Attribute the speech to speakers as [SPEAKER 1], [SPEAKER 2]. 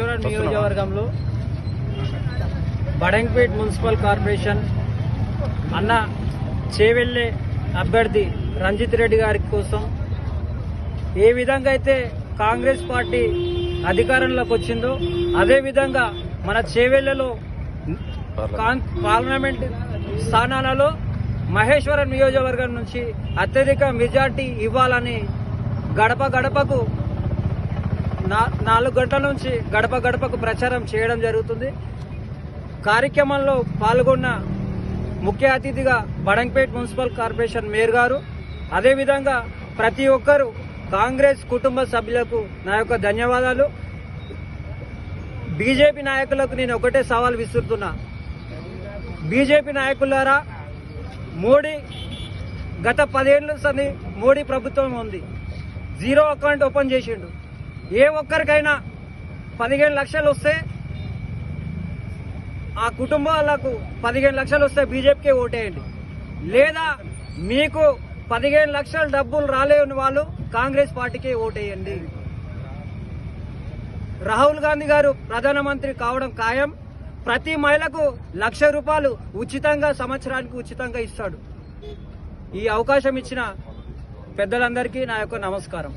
[SPEAKER 1] మహేశ్వరం నియోజకవర్గంలో Badangpet municipal corporation అన్న చేవెళ్ళే అభ్యర్థి రంజిత్ రెడ్డి గారి కోసం ఏ విధంగా అయితే కాంగ్రెస్ పార్టీ అధికారంలోకి వచ్చిందో అదే విధంగా మన చేవెళ్ళలో కాన్- పార్లమెంట్ స్థానాలలో మహేశ్వరం నియోజకవర్గం నుంచి అత్యధిక మెజార్టీ ఇవ్వాలని గడప గడపకు నాలుగు గంటల నుంచి గడప గడపకు ప్రచారం చేయడం జరుగుతుంది. కార్యక్రమంలో పాల్గొన్న ముఖ్య అతిథిగా బడంపేట్ మున్సిపల్ కార్పొరేషన్ మేయర్ గారు అదేవిధంగా ప్రతి ఒక్కరూ కాంగ్రెస్ కుటుంబ సభ్యులకు నా యొక్క ధన్యవాదాలు. బీజేపీ నాయకులకు నేను ఒకటే సవాల్ విసురుతున్నా. బీజేపీ నాయకులారా మోడీ గత పదేళ్ళ సంది మోడీ ప్రభుత్వం ఉంది. జీరో అకౌంట్ ఓపెన్ చేసిండు. ఏ ఒక్కరికైనా పదిహేను లక్షలు వస్తే ఆ కుటుంబాలకు పదిహేను లక్షలు వస్తే బీజేపీకే ఓటేయండి. లేదా మీకు పదిహేను లక్షల డబ్బులు రాలేని వాళ్ళు కాంగ్రెస్ పార్టీకే ఓటేయండి. రాహుల్ గాంధీ గారు ప్రధానమంత్రి కావడం ఖాయం. ప్రతి మహిళకు లక్ష రూపాయలు ఉచితంగా సంవత్సరానికి ఉచితంగా ఇస్తాడు. ఈ అవకాశం ఇచ్చిన పెద్దలందరికీ నా యొక్క నమస్కారం.